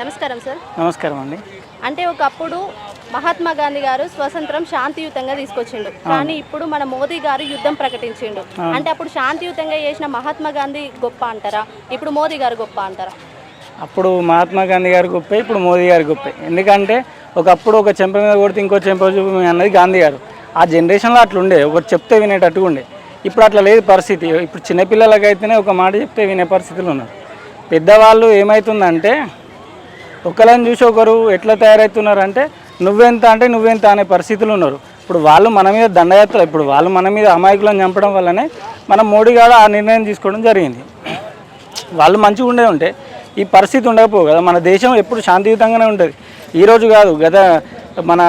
నమస్కారం సార్. నమస్కారం అండి. అంటే ఒకప్పుడు మహాత్మా గాంధీ గారు స్వతంత్రం శాంతియుతంగా తీసుకొచ్చిండు. కానీ ఇప్పుడు మన మోదీ గారు యుద్ధం ప్రకటించిండు. అంటే అప్పుడు శాంతియుతంగా చేసిన మహాత్మా గాంధీ గొప్ప అంటారా? ఇప్పుడు మోదీ గారు గొప్ప అంటారా? అప్పుడు మహాత్మా గాంధీ గారి గొప్పే ఇప్పుడు మోదీ గారి గొప్పే. ఎందుకంటే ఒకప్పుడు ఒక చెంప మీద కొడితే ఇంకో చెంప చూపి అన్నది గాంధీ గారు. ఆ జనరేషన్లో అట్లా ఉండే ఒకటి చెప్తే వినేటట్టుగా ఉండే. ఇప్పుడు అట్లా లేదు పరిస్థితి. ఇప్పుడు చిన్నపిల్లలకైతేనే ఒక మాట చెప్తే వినే పరిస్థితులు ఉన్నారు పెద్దవాళ్ళు ఏమవుతుందంటే ఒకళ్ళని చూసి ఒకరు ఎట్లా తయారవుతున్నారు అంటే నువ్వెంత అంటే నువ్వెంత అనే పరిస్థితులు ఉన్నారు. ఇప్పుడు వాళ్ళు మన మీద దండయాత్ర ఇప్పుడు వాళ్ళు మన మీద అమాయకులను చంపడం వల్లనే మనం మోడీ గారు ఆ నిర్ణయం తీసుకోవడం జరిగింది. వాళ్ళు మంచిగా ఉండే ఉంటే ఈ పరిస్థితి ఉండకపోవు కదా. మన దేశం ఎప్పుడు శాంతియుతంగానే ఉంటుంది ఈరోజు కాదు గత మన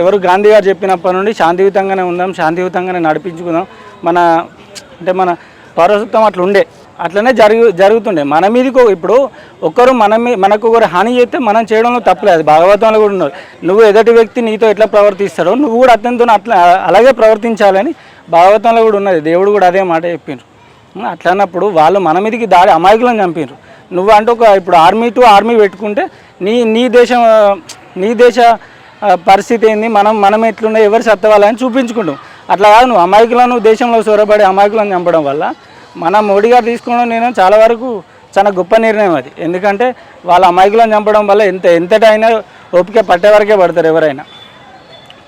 ఎవరు గాంధీ గారు చెప్పినప్పటి నుండి శాంతియుతంగానే ఉందాం శాంతియుతంగానే నడిపించుకుందాం. మన అంటే మన పౌరసత్వం అట్లా ఉండే అట్లనే జరుగు జరుగుతుండే. మన మీదకి ఇప్పుడు ఒకరు మన మీ మనకు ఒకరు హాని చేస్తే మనం చేయడంలో తప్పలేదు. భాగవతంలో కూడా ఉన్నారు నువ్వు ఎదుటి వ్యక్తి నీతో ఎట్లా ప్రవర్తిస్తాడో నువ్వు కూడా అతనితో అట్లా అలాగే ప్రవర్తించాలని భాగవతంలో కూడా ఉన్నది. దేవుడు కూడా అదే మాట చెప్పిండ్రు అట్లన్నప్పుడు వాళ్ళు మన మీదకి దాడి అమాయకులను చంపారు నువ్వు అంటే ఒక ఇప్పుడు ఆర్మీ టు ఆర్మీ పెట్టుకుంటే నీ నీ దేశం నీ దేశ పరిస్థితి ఏంది? మనం మనం ఎట్లున్నా ఎవరు సత్తవాలని చూపించుకుంటాం. అట్లా కాదు నువ్వు. అమాయకులను దేశంలో సొరబడి అమాయకులను చంపడం వల్ల మన మోడీ గారు తీసుకోవడం నేను చాలా వరకు చాలా గొప్ప నిర్ణయం అది. ఎందుకంటే వాళ్ళ అమాయకులను చంపడం వల్ల ఎంత ఎంతటైనా ఓపిక పట్టే వరకే పడతారు ఎవరైనా.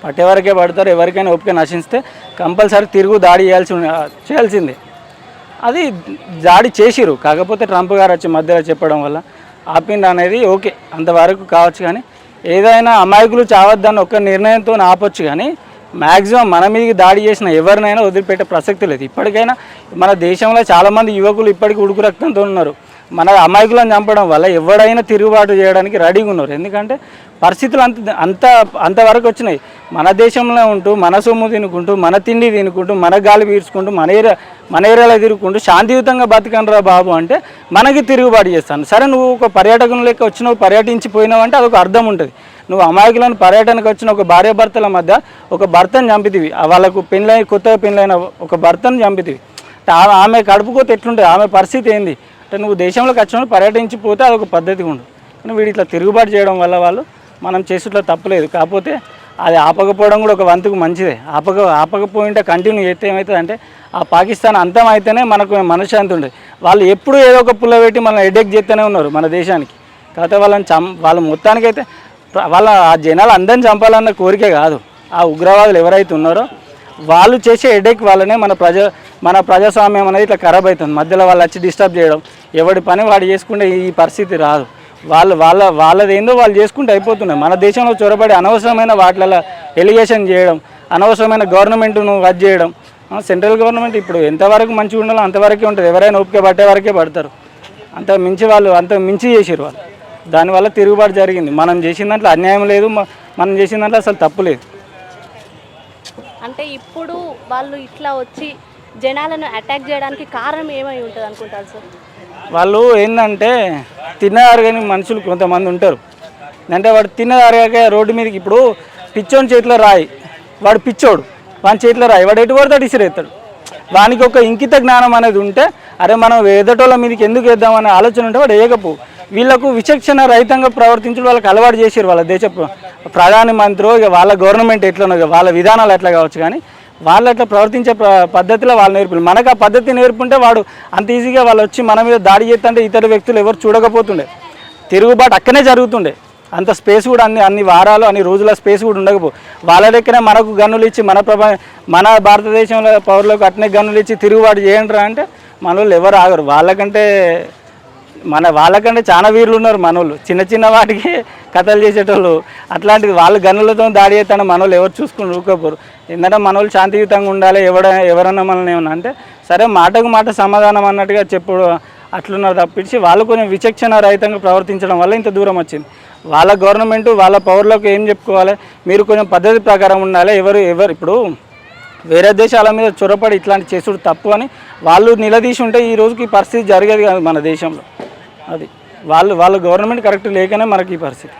పట్టేవరకే పడతారు ఎవరికైనా ఓపిక నశిస్తే కంపల్సరీ తిరుగు దాడి చేయాల్సి ఉన్న- చేయాల్సిందే. అది దాడి చేసిరు కాకపోతే ట్రంప్ గారు వచ్చి మధ్యలో చెప్పడం వల్ల ఆపింది అనేది ఓకే అంతవరకు కావచ్చు కానీ ఏదైనా అమాయకులు చావద్దని ఒక నిర్ణయంతో ఆపొచ్చు కానీ మ్యాక్సిమం మన మీదకి దాడి చేసిన ఎవరినైనా వదిలిపెట్టే ప్రసక్తి లేదు. ఇప్పటికైనా మన దేశంలో చాలామంది యువకులు ఇప్పటికీ ఉడుకు రక్తంతో ఉన్నారు. మన అమాయకులను చంపడం వల్ల ఎవడైనా తిరుగుబాటు చేయడానికి రెడీగా ఉన్నారు. ఎందుకంటే పరిస్థితులు అంత అంత అంతవరకు వచ్చినాయి. మన దేశంలో ఉంటూ మన సొమ్ము తినుకుంటూ మన తిండి తినుకుంటూ మన గాలి పీల్చుకుంటూ మన ఏరియా మన ఏరియాలో తిరుగుకుంటూ శాంతియుతంగా బతకండిరా బాబు అంటే మనకి తిరుగుబాటు చేస్తాను. సరే నువ్వు ఒక పర్యాటకం లెక్క వచ్చినావు పర్యటించి పోయినావు అంటే అదొక అర్థం ఉంటుంది. నువ్వు అమాయకులను పర్యటనకు వచ్చిన ఒక భార్యాభర్తల మధ్య ఒక భర్తను చంపితివి. ఆ వాళ్ళకు పెళ్ళైన కొత్తగా పెళ్ళైన ఒక భర్తను చంపితివి. ఆ- ఆమె కడుపుకోతే ఎట్లుంటుంది? ఆమె పరిస్థితి ఏంది? అంటే నువ్వు దేశంలోకి వచ్చినప్పుడు పర్యటించిపోతే అది అదొక పద్ధతి ఉండు. కానీ వీడు ఇట్లా తిరుగుబాటు చేయడం వల్ల వాళ్ళు మనం చేసుట్లో తప్పలేదు. కాకపోతే అది ఆపకపోవడం కూడా ఒక వంతుకు మంచిదే. ఆపక ఆపకపోయింటే కంటిన్యూ చేస్తే ఏమవుతుంది అంటే ఆ పాకిస్తాన్ అంతం అయితేనే మనకు మనశ్శాంతి ఉండేది వాళ్ళు ఎప్పుడు ఏదో ఒక పుల్ల పెట్టి మనం ఎడెక్ చేస్తూనే ఉన్నారు మన దేశానికి. కాకపోతే వాళ్ళని చం వాళ్ళ మొత్తానికైతే వాళ్ళ ఆ జనాలు అందరిని చంపాలన్న కోరిక కాదు. ఆ ఉగ్రవాదులు ఎవరైతే ఉన్నారో వాళ్ళు చేసే హెడేక్ వాళ్ళనే మన ప్రజా మన ప్రజాస్వామ్యం అనేది ఇట్లా ఖరాబ్ అవుతుంది మధ్యలో వాళ్ళు వచ్చి డిస్టర్బ్ చేయడం ఎవడి పని వాడు చేసుకుంటే ఈ పరిస్థితి రాదు. వాళ్ళు వాళ్ళ వాళ్ళది ఏందో వాళ్ళు చేసుకుంటే అయిపోతున్నాయి. మన దేశంలో చొరబడి అనవసరమైన వాటిలలో ఎలిగేషన్ చేయడం అనవసరమైన గవర్నమెంట్ను రద్దు చేయడం సెంట్రల్ గవర్నమెంట్ ఇప్పుడు ఎంతవరకు మంచిగా ఉండాలో అంతవరకే ఉంటుంది. ఎవరైనా ఓపిక పట్టే వరకే పడతారు. అంత మించి వాళ్ళు అంత మించి చేసారు వాళ్ళు. దానివల్ల తిరుగుబాటు జరిగింది. మనం చేసిన దాంట్లో అన్యాయం లేదు మనం చేసిన దాంట్లో అసలు తప్పు లేదు. అంటే ఇప్పుడు వాళ్ళు ఇట్లా వచ్చి జనాలను అటాక్ చేయడానికి కారణం ఏమై ఉంటుంది అనుకుంటారు సార్? వాళ్ళు ఏంటంటే తిన్నదారుగాని మనుషులు కొంతమంది ఉంటారు. అంటే వాడు తిన్నదారుగా రోడ్డు మీదకి ఇప్పుడు పిచ్చోని చేతిలో రాయి వాడు పిచ్చోడు వాని చేతిలో రాయి వాడు ఎటు పడితే అటు ఇసిరేస్తాడు. వానికి ఒక ఇంకిత జ్ఞానం అనేది ఉంటే అరే మనం ఎదటోళ్ళ మీదకి ఎందుకు వేద్దామనే ఆలోచన ఉంటే వాడు వేయకపో. వీళ్ళకు విచక్షణ రహితంగా ప్రవర్తించడం వాళ్ళకి అలవాటు చేసారు వాళ్ళ దేశ ప్ర- ప్రధాని ఇక వాళ్ళ గవర్నమెంట్ ఎట్లనో ఇక వాళ్ళ విధానాలు ఎట్లా కావచ్చు కానీ వాళ్ళు అట్లా ప్రవర్తించే పద్ధతిలో వాళ్ళు నేర్పి మనకు ఆ పద్ధతి నేర్పుంటే వాడు అంత ఈజీగా వాళ్ళు వచ్చి మన మీద దాడి చేస్తుంటే ఇతర వ్యక్తులు ఎవరు చూడకపోతుండే. తిరుగుబాటు అక్కనే జరుగుతుండే. అంత స్పేస్ కూడా అన్ని అన్ని వారాలు అన్ని రోజుల స్పేస్ కూడా ఉండకపో వాళ్ళ దగ్గర మనకు గన్నులు ఇచ్చి మన ప్రభా మన భారతదేశంలో పౌరులకు అట్నే గన్నులు ఇచ్చి తిరుగుబాటు చేయండి అంటే మన వాళ్ళు ఎవరు ఆగరు. వాళ్ళకంటే మన వాళ్ళకంటే చాలా వీరులు ఉన్నారు మనోళ్ళు. చిన్న చిన్న వాటికి కథలు చేసేటోళ్ళు. అట్లాంటిది వాళ్ళు గనులతో దాడి చేస్తాను మనోళ్ళు ఎవరు చూసుకుని ఊరుకోపోరు ఎందుకంటే మనోళ్ళు శాంతియుతంగా ఉండాలి ఎవడ ఎవరన్నా మనల్ని ఏమన్నా అంటే సరే మాటకు మాట సమాధానం అన్నట్టుగా చెప్పుడు అట్లున్నారు తప్పించి వాళ్ళు కొంచెం విచక్షణ రహితంగా ప్రవర్తించడం వల్ల ఇంత దూరం వచ్చింది. వాళ్ళ గవర్నమెంట్ వాళ్ళ పౌరులకు ఏం చెప్పుకోవాలి? మీరు కొంచెం పద్ధతి ప్రకారం ఉండాలి. ఎవరు ఎవరు ఇప్పుడు వేరే దేశాల మీద చొరపడి ఇట్లాంటి చేసుడు తప్పు అని వాళ్ళు నిలదీసి ఉంటే ఈ రోజుకి పరిస్థితి జరిగేది కాదు మన దేశంలో. అది. వాళ్ళు వాళ్ళ గవర్నమెంట్ కరెక్ట్ లేకనే మనకి ఈ పరిస్థితి.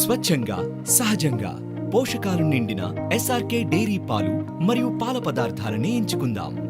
స్వచ్ఛంగా సహజంగా పోషకాలు నిండిన ఎస్ఆర్కే డైరీ పాలు మరియు పాల పదార్థాలని ఎంచుకుందాం.